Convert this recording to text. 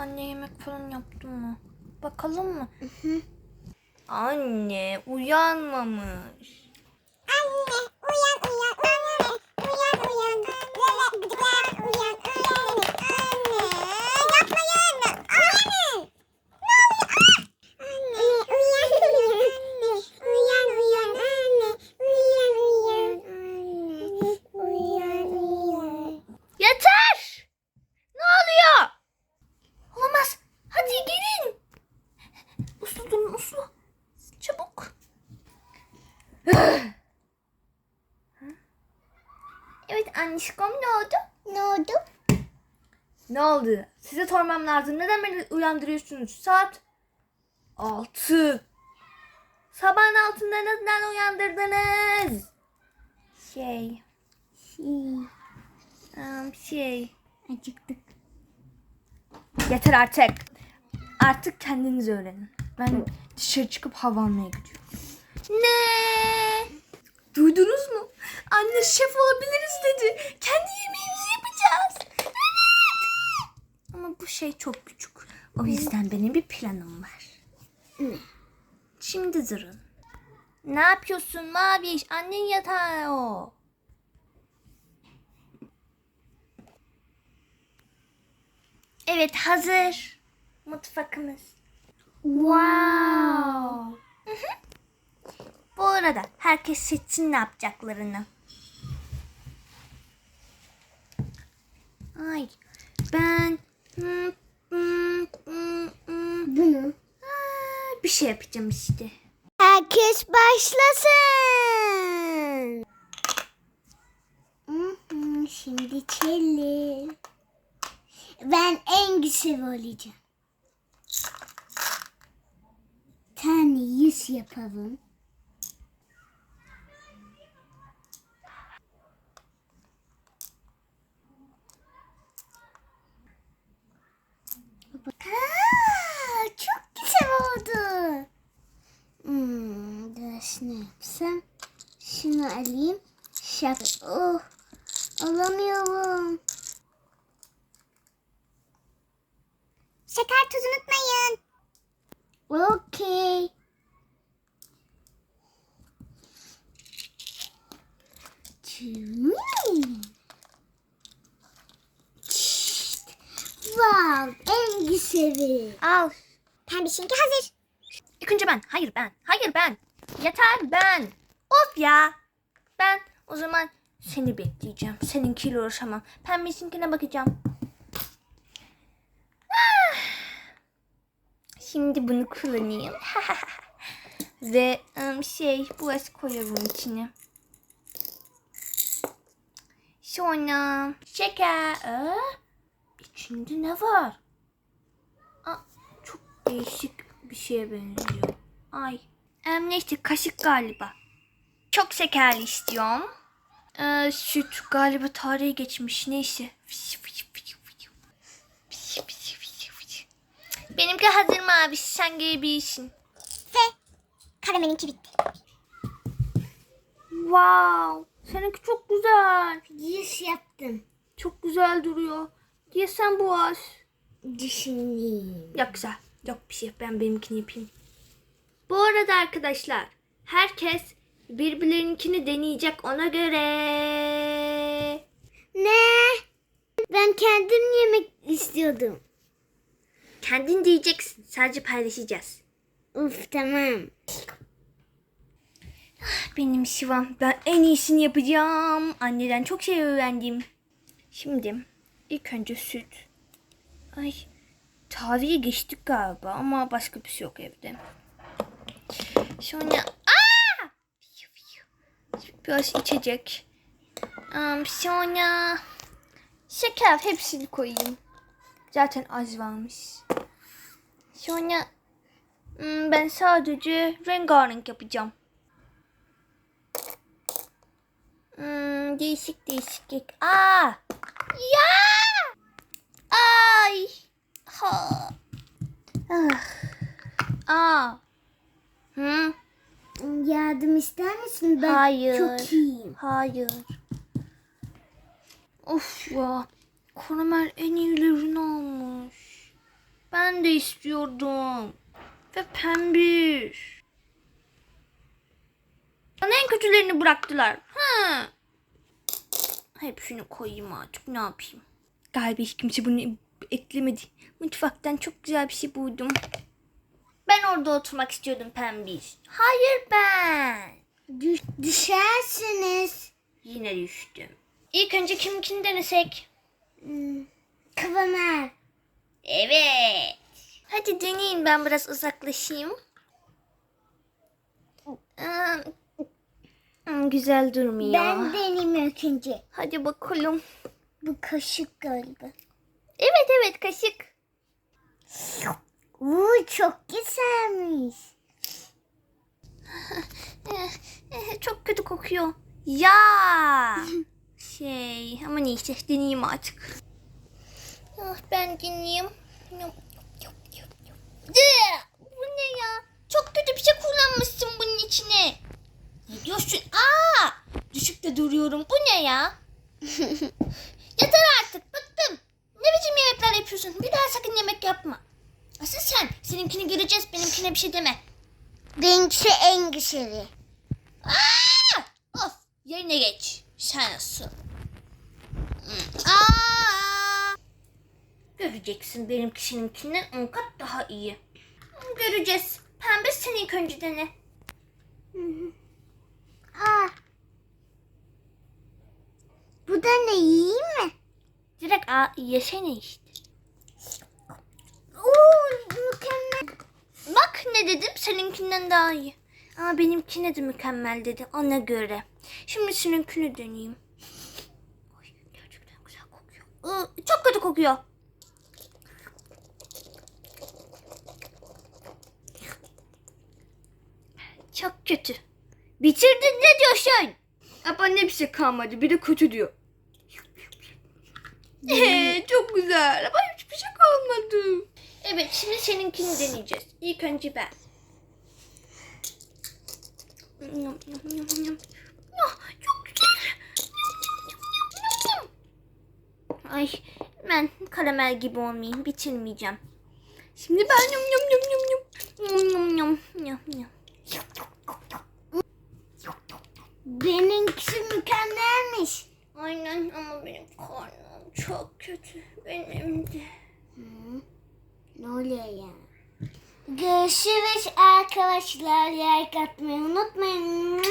anne yemek falan yaptı mı? Bakalım mı? Anne uyanmamış. Anne uyan uyan anne uyan uyan Lele gıdıklar uyan anne anne yapmayın anne ne oluyor anne uyan uyan anne uyan uyan anne uyan uyan anne uyan uyan Yeter! Ne oluyor? Olamaz. Hadi gelin. Uslu durun uslu. Çabuk. Evet annişkom ne oldu? ne oldu Ne oldu? Size sormam lazım. Neden beni uyandırıyorsunuz? Saat 6. Sabahın altında neden uyandırdınız? Şey, şey um, şey. acıktık Yeter artık. Artık kendiniz öğrenin. Ben dışarı çıkıp hava almaya gidiyorum. Ne? Duydunuz mu? Anne şef olabiliriz dedi. Kendi yemeğimizi yapacağız. Evet. Ama bu şey çok küçük. O yüzden benim bir planım var. Ne? Şimdi durun. Ne yapıyorsun Maviş? Annen yatağı o. Evet hazır. Mutfakımız. Wow. Hı hı. Bu arada herkes seçsin ne yapacaklarını. Ay ben hmm, hmm, hmm, hmm. bunu bir şey yapacağım işte. Herkes başlasın. Şimdi çeli. Ben en güzel olacağım. Tane yüz yapalım. Aa, çok güzel oldu. Hmm, biraz ne yapsam? Şunu alayım. Şap. Oh, alamıyorum. Şeker tuz unutmayın. Okey. Wow, en güzeli. Al. Pembişinki hazır. İlk önce ben. Hayır ben. Hayır ben. Yeter ben. Of ya. Ben o zaman seni bekleyeceğim. Seninkiyle uğraşamam. Pembesinkine bakacağım. Ah. Şimdi bunu kullanayım. Ve ım, şey bulaşık koyuyorum içine. Sonra şeker. Aa, içinde ne var? Aa, çok değişik bir şeye benziyor. Ay. Em, neyse kaşık galiba. Çok şekerli istiyorum. Ee, süt galiba tarihi geçmiş. Neyse. Benimki hazır mı abi? Sen gelebilirsin. Ve karamelinki bitti. Wow. Seninki çok güzel. Yüz yaptım. Çok güzel duruyor. Diye sen bu aş. Düşüneyim. Yok güzel. Yok bir şey. Ben benimkini yapayım. Bu arada arkadaşlar herkes birbirlerinkini deneyecek ona göre. Ne? Ben kendim yemek istiyordum. Kendin diyeceksin. Sadece paylaşacağız. Uf tamam. Benim Şivam. Ben en iyisini yapacağım. Anneden çok şey öğrendim. Şimdi ilk önce süt. Ay tarihi geçtik galiba ama başka bir şey yok evde. Sonra! Biraz içecek. Um, sonra şeker hepsini koyayım. Zaten az varmış. Sonra hmm, ben sadece rengarenk yapacağım. Hmm, değişik değişiklik. Aa! Ya! Ay! Ha! Ah! Aa! Hı? Yardım ister misin? Ben Hayır. çok iyiyim. Hayır. Of ya. Karamel en iyilerini almış. Ben de istiyordum. Ve pembiş. Bana en kötülerini bıraktılar. Ha. Hepsini koyayım artık. Ne yapayım? Galiba hiç kimse bunu eklemedi. Mutfaktan çok güzel bir şey buldum. Ben orada oturmak istiyordum pembiş. Hayır ben. Düş, düşersiniz. Yine düştüm. İlk önce kiminkini denesek? Hmm, Kıvamar. Evet. Hadi deneyin ben biraz uzaklaşayım. Hmm, Güzel durmuyor. Ben deneyim ilk önce. Hadi bakalım. Bu kaşık galiba. Evet evet kaşık. Uuu çok güzelmiş. Çok kötü kokuyor. Ya. Şey ama neyse deneyeyim artık. Ah, ben deneyeyim. Dı! Bu ne ya? Çok kötü bir şey kullanmışsın bunun içine. Ne diyorsun? Aa! Düşükte duruyorum. Bu ne ya? Yeter artık. Bıktım. Ne biçim yemekler yapıyorsun? Bir daha sakın yemek yapma. Asıl sen. Seninkini göreceğiz. Benimkine bir şey deme. Benimkisi en güzeli. Aa! Of yerine geç. Sen nasıl? Hmm. Aa! Göreceksin benimki seninkinden on kat daha iyi. Göreceğiz. Pembe sen ilk önce dene. Aa. Bu da ne iyi mi? Direkt aa yesene işte. Ne dedim seninkinden daha iyi. Ama benimkine de mükemmel dedi ona göre. Şimdi seninkini deneyeyim. Ay, gerçekten güzel kokuyor. Iı, çok kötü kokuyor. Çok kötü. Bitirdin ne diyorsun? Ne bir şey kalmadı. Bir de kötü diyor. Ee, çok güzel ama hiçbir şey kalmadı. Evet şimdi seninkini deneyeceğiz. İlk önce ben. Ah, çok güzel. Ay ben karamel gibi olmayayım. Bitirmeyeceğim. Şimdi ben yum yum yum yum yum. Yum yum yum yum yum. Benimkisi mükemmelmiş. Aynen ama benim karnım çok kötü. Benim de. Ne oluyor ya? Görüşürüz arkadaşlar. Like atmayı unutmayın.